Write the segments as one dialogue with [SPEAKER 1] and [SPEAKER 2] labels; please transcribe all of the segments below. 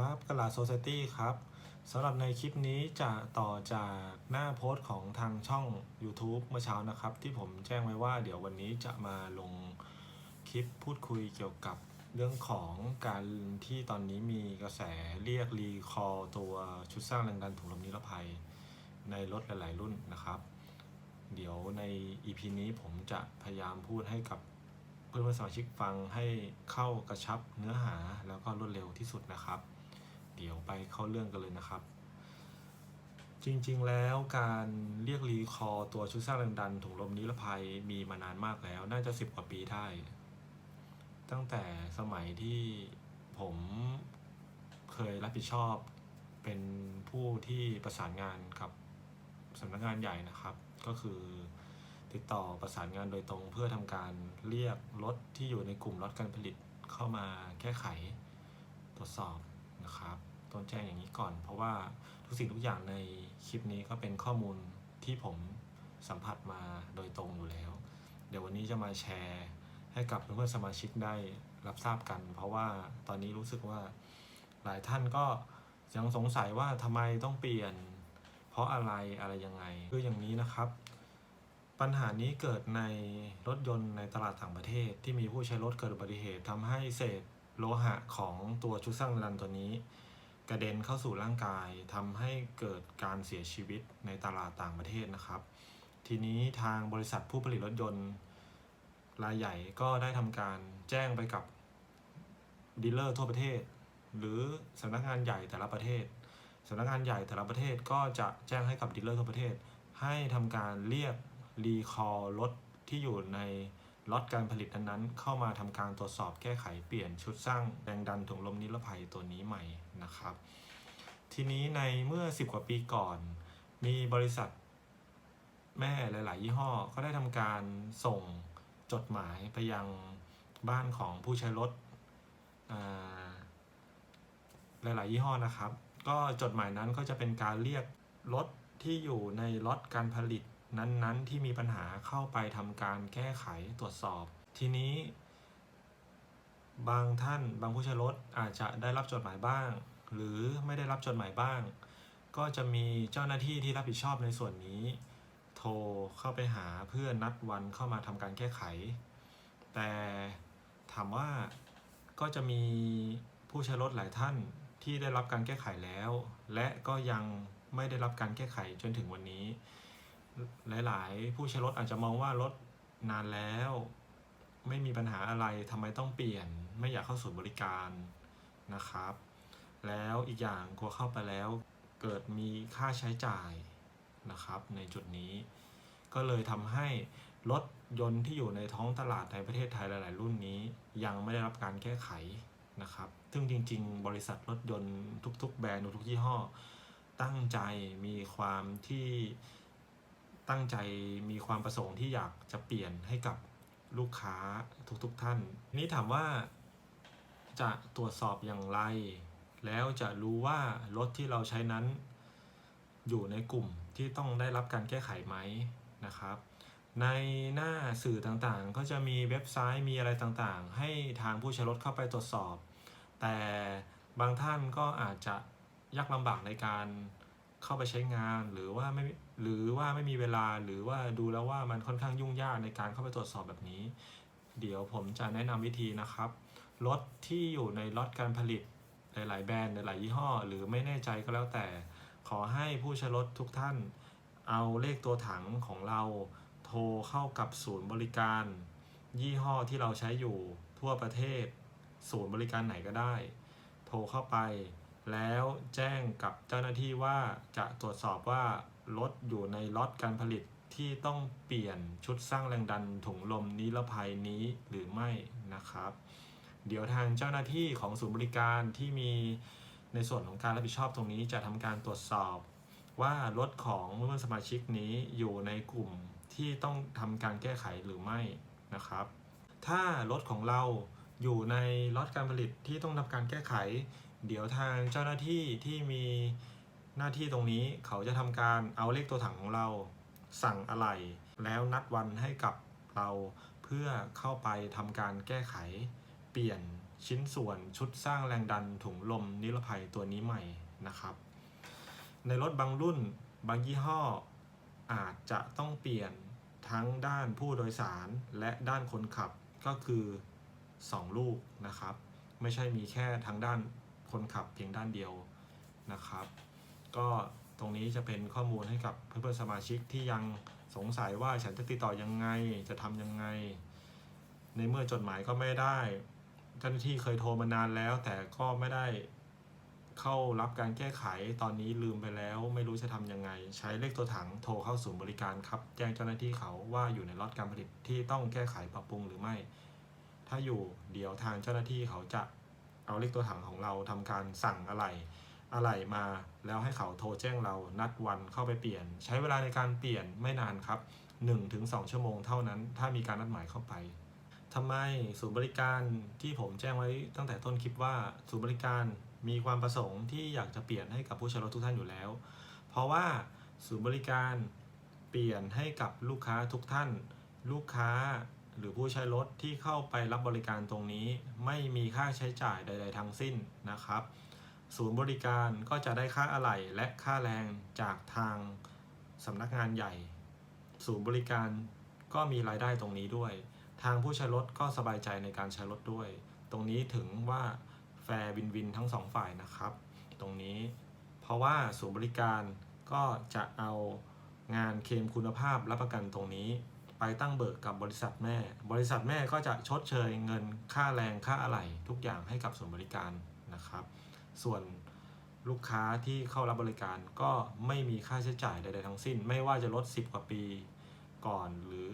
[SPEAKER 1] ครับกลาโซเซตี้ครับสำหรับในคลิปนี้จะต่อจากหน้าโพสต์ของทางช่อง YouTube เมื่อเช้านะครับ ที่ผมแจ้งไว้ว่าเดี๋ยววันนี้จะมาลงคลิปพูดคุยเกี่ยวกับเรื่องของการที่ตอนนี้มีกระแสเรียกรีคอร์ตัวชุดสร้างแรงดันถุงลมนิรภัย ในรถหลาย ๆ รุ่นนะครับ เดี๋ยวใน EP นี้ผมจะพยายามพูดให้กับเพื่อนๆสมาชิกฟังให้เข้ากระชับเนื้อหาแล้วก็รวดเร็วที่สุดนะครับ เดี๋ยวไปเข้าเรื่องกันเลยนะครับ จริงๆแล้วการเรียกรีคอร์ตัวชุดสร้างแรงดันถุงลมนิรภัยมีมานานมากแล้ว น่าจะสิบกว่าปีได้ ตั้งแต่สมัยที่ผมเคยรับผิดชอบเป็นผู้ที่ประสานงานกับสำนักงานใหญ่นะครับ ก็คือติดต่อประสานงานโดยตรงเพื่อทำการเรียกรถที่อยู่ในกลุ่มรถการผลิตเข้ามาแก้ไขตรวจสอบนะครับ ต้นแจ้งอย่างนี้ก่อน เพราะว่าทุกสิ่งทุกอย่างในคลิปนี้ก็เป็นข้อมูลที่ผมสัมผัสมาโดยตรงอยู่แล้ว เดี๋ยววันนี้จะมาแชร์ให้กับเพื่อนๆสมาชิกได้รับทราบกัน เพราะว่าตอนนี้รู้สึกว่าหลายท่านก็ยังสงสัยว่าทำไมต้องเปลี่ยน เพราะอะไรอะไรยังไงคืออย่างนี้นะครับ ปัญหานี้เกิดในรถยนต์ในตลาดต่างประเทศ ที่มีผู้ใช้รถเกิดอุบัติเหตุทำให้เศษโลหะของตัวชุดสร้างแรงดันตัวนี้ กระเด็นเข้าสู่ร่างกายทำให้เกิดการเสียชีวิตในตลาดต่างประเทศนะครับ ทีนี้ทางบริษัทผู้ผลิตรถยนต์รายใหญ่ก็ได้ทำการแจ้งไปกับดีลเลอร์ทั่วประเทศ หรือสำนักงานใหญ่แต่ละประเทศสำนักงานใหญ่แต่ละประเทศก็จะแจ้งให้กับดีลเลอร์ทั่วประเทศ ให้ทำการเรียกรีคอร์รถที่อยู่ใน ล็อตการผลิตนั้นๆ เข้ามาทำการตรวจสอบแก้ไขเปลี่ยนชุดสร้างแรงดันถุงลมนิรภัยตัวนี้ใหม่นะครับ ทีนี้ในเมื่อ 10 กว่าปีก่อน มีบริษัทแม่หลาย ๆ ยี่ห้อก็ได้ทำการส่งจดหมายไปยังบ้านของผู้ใช้รถหลาย ๆ ยี่ห้อนะครับ ก็จดหมายนั้นก็จะเป็นการเรียกรถที่อยู่ในล็อตการผลิต นั้นๆ ที่มีปัญหาเข้าไปทำการแก้ไขตรวจสอบ ทีนี้ บางท่านบางผู้ใช้รถอาจจะได้รับจดหมายบ้าง หรือไม่ได้รับจดหมายบ้าง ก็จะมีเจ้าหน้าที่ที่รับผิดชอบในส่วนนี้ โทรเข้าไปหาเพื่อนัดวันเข้ามาทำการแก้ไข แต่ถามว่าก็จะมีผู้ใช้รถหลายท่านที่ได้รับการแก้ไขแล้ว และก็ยังไม่ได้รับการแก้ไขจนถึงวันนี้ หลาย ๆ ผู้ใช้รถอาจจะมองว่ารถนานแล้ว ไม่มีปัญหาอะไรทำไมต้องเปลี่ยน ไม่อยากเข้าศูนย์บริการนะครับ แล้วอีกอย่างกลัวเข้าไปแล้ว เกิดมีค่าใช้จ่ายนะครับ ในจุดนี้ ก็เลยทำให้รถยนต์ที่อยู่ในท้องตลาดในประเทศไทยหลาย ๆ รุ่นนี้ ยังไม่ได้รับการแก้ไขนะครับ ซึ่งจริง ๆ บริษัทรถยนต์ทุก ๆ แบรนด์ทุกๆยี่ห้อ ตั้งใจมีความที่ ตั้งใจมีความประสงค์ที่อยากจะเปลี่ยนให้กับลูกค้าทุกๆท่าน นี้ถามว่าจะตรวจสอบอย่างไร แล้วจะรู้ว่ารถที่เราใช้นั้น อยู่ในกลุ่มที่ต้องได้รับการแก้ไขไหมนะครับ ในหน้าสื่อต่างๆ ก็จะมีเว็บไซต์มีอะไรต่างๆ ให้ทางผู้ใช้รถเข้าไปตรวจสอบ แต่บางท่านก็อาจจะยากลำบากในการเข้าไปใช้งานหรือว่าไม่ หรือว่าไม่มีเวลาหรือว่าดูแล้วว่ามันค่อนข้างยุ่งยากในการเข้าไปตรวจสอบแบบนี้ เดี๋ยวผมจะแนะนำวิธีนะครับรถที่อยู่ในล็อตการผลิตหลาย ๆ แบรนด์หลาย ๆ ยี่ห้อ หรือไม่แน่ใจก็แล้วแต่ ขอให้ผู้ใช้รถทุกท่าน เอาเลขตัวถังของเราโทรเข้ากับศูนย์บริการ ยี่ห้อที่เราใช้อยู่ทั่วประเทศ ศูนย์บริการไหนก็ได้ โทรเข้าไป แล้วแจ้งกับเจ้าหน้าที่ว่าจะตรวจสอบว่า รถอยู่ในล็อตการผลิตที่ต้องเปลี่ยนชุดสร้างแรงดันถุงลมนิรภัยนี้หรือไม่นะครับ เดี๋ยวทางเจ้าหน้าที่ของศูนย์บริการที่มีในส่วนของการรับผิดชอบตรงนี้จะทำการตรวจสอบ ว่ารถของเพื่อนสมาชิกนี้อยู่ในกลุ่มที่ต้องทำการแก้ไขหรือไม่นะครับ ถ้ารถของเราอยู่ในล็อตการผลิตที่ต้องทำการแก้ไข เดี๋ยวทางเจ้าหน้าที่ที่มี หน้าที่ตรงนี้เขาจะทำการเอาเลขตัวถังของเรา สั่งอะไหล่แล้วนัดวันให้กับเราเพื่อเข้าไปทำการแก้ไข เปลี่ยนชิ้นส่วนชุดสร้างแรงดันถุงลมนิรภัยตัวนี้ใหม่นะครับ ในรถบางรุ่นบางยี่ห้อ อาจจะต้องเปลี่ยนทั้งด้านผู้โดยสารและด้านคนขับก็คือ 2 ลูกนะครับ ไม่ใช่มีแค่ทางด้านคนขับเพียงด้านเดียวนะครับ ก็ตรงนี้จะเป็นข้อมูลให้กับเพื่อนๆสมาชิกที่ยังสงสัยว่าฉันจะติดต่อยังไงจะทำยังไง ในเมื่อจดหมายก็ไม่ได้ เจ้าหน้าที่เคยโทรมานานแล้ว แต่ก็ไม่ได้เข้ารับการแก้ไขตอนนี้ลืมไปแล้ว ไม่รู้จะทำยังไง ใช้เลขตัวถังโทรเข้าศูนย์บริการครับ แจ้งเจ้าหน้าที่เขาว่าอยู่ในล็อตการผลิตที่ต้องแก้ไขปรับปรุงหรือไม่ ถ้าอยู่เดี๋ยวทางเจ้าหน้าที่เขาจะเอาเลขตัวถังของเราทำการสั่งอะไร อะไรมา แล้วให้เขาโทรแจ้งเรานัดวันเข้าไปเปลี่ยน ใช้เวลาในการเปลี่ยนไม่นานครับ 1-2 ชั่วโมงเท่านั้น ถ้ามีการนัดหมายเข้าไปทำไมศูนย์บริการที่ผมแจ้งไว้ตั้งแต่ต้นคลิปว่าศูนย์บริการมีความประสงค์ที่อยากจะเปลี่ยนให้กับผู้ใช้รถทุกท่านอยู่แล้ว เพราะว่าศูนย์บริการเปลี่ยนให้กับลูกค้าทุกท่าน ลูกค้าหรือผู้ใช้รถที่เข้าไปรับบริการตรงนี้ ไม่มีค่าใช้จ่ายใด ๆ ทั้งสิ้นนะครับ ศูนย์บริการก็จะได้ค่าอะไหล่และค่าแรงจากทางสำนักงานใหญ่ ศูนย์บริการก็มีรายได้ตรงนี้ด้วย ทางผู้ใช้รถก็สบายใจในการใช้รถด้วย ตรงนี้ถึงว่าแฟร์วินวินทั้งสองฝ่ายนะครับ ตรงนี้ เพราะว่าศูนย์บริการก็จะเอางานเคลมคุณภาพรับประกันตรงนี้ ไปตั้งเบิกกับบริษัทแม่ บริษัทแม่ก็จะชดเชยเงินค่าแรงค่าอะไหล่ทุกอย่างให้กับศูนย์บริการนะครับ ส่วนลูกค้าที่เข้ารับบริการก็ไม่มีค่าใช้จ่ายใดๆทั้งสิ้น ไม่ว่าจะลด 10 กว่าปีก่อนหรือ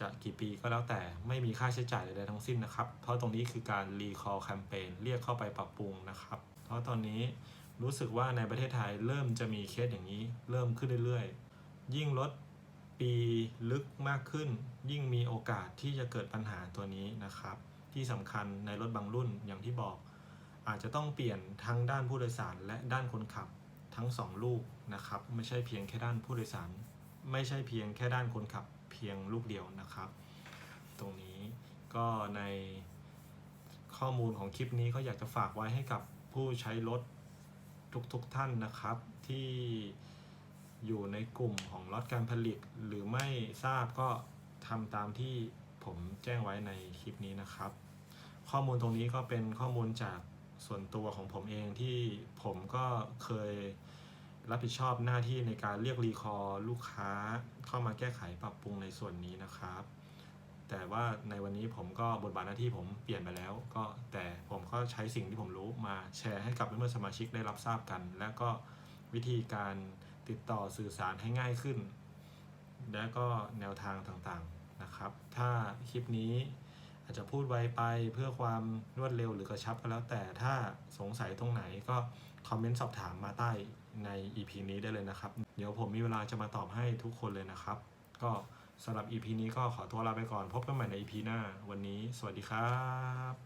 [SPEAKER 1] จะกี่ปีก็แล้วแต่ไม่มีค่าใช้จ่ายใดๆทั้งสิ้นนะครับ เพราะตรงนี้คือการรีคอร์แคมเปญเรียกเข้าไปปรับปรุงนะครับ เพราะตอนนี้รู้สึกว่าในประเทศไทยเริ่มจะมีเคสอย่างนี้ เริ่มขึ้นเรื่อยๆ ยิ่งลดปีลึกมากขึ้น ยิ่งมีโอกาสที่จะเกิดปัญหาตัวนี้นะครับ ที่สำคัญในรถบางรุ่นอย่างที่บอก อาจจะต้องเปลี่ยนทั้งด้านผู้โดยสารและด้านคนขับทั้งสองลูกนะครับ ไม่ใช่เพียงแค่ด้านผู้โดยสาร ไม่ใช่เพียงแค่ด้านคนขับเพียงลูกเดียวนะครับ ตรงนี้ก็ในข้อมูลของคลิปนี้ก็อยากจะฝากไว้ให้กับผู้ใช้รถทุกๆทท่านนะครับ ที่อยู่ในกลุ่มของล็อตการผลิต หรือไม่ทราบก็ทำตามที่ผมแจ้งไว้ในคลิปนี้นะครับ ข้อมูลตรงนี้ก็เป็นข้อมูลจาก ส่วนตัวของผมเองที่ผมก็เคยรับผิดชอบหน้าที่ในการเรียกรีคอลูกค้าเข้ามาแก้ไขปรับปรุงในส่วนนี้นะครับ แต่ว่าในวันนี้ผมก็บทบาทหน้าที่ผมเปลี่ยนไปแล้ว ก็แต่ผมก็ใช้สิ่งที่ผมรู้มาแชร์ให้กับเพื่อนๆสมาชิกได้รับทราบกัน และก็วิธีการติดต่อสื่อสารให้ง่ายขึ้น และก็แนวทางต่างๆนะครับ ถ้าคลิปนี้ อาจจะพูดไวไปเพื่อความรวดเร็วหรือกระชับก็แล้ว แต่ถ้าสงสัยตรงไหนก็คอมเมนต์สอบถามมาใต้ใน EP นี้ได้เลยนะครับ เดี๋ยวผมมีเวลาจะมาตอบให้ทุกคนเลยนะครับ ก็สำหรับ EP นี้ก็ขอตัวลาไปก่อน พบกันใหม่ใน EP หน้า วันนี้ สวัสดีครับ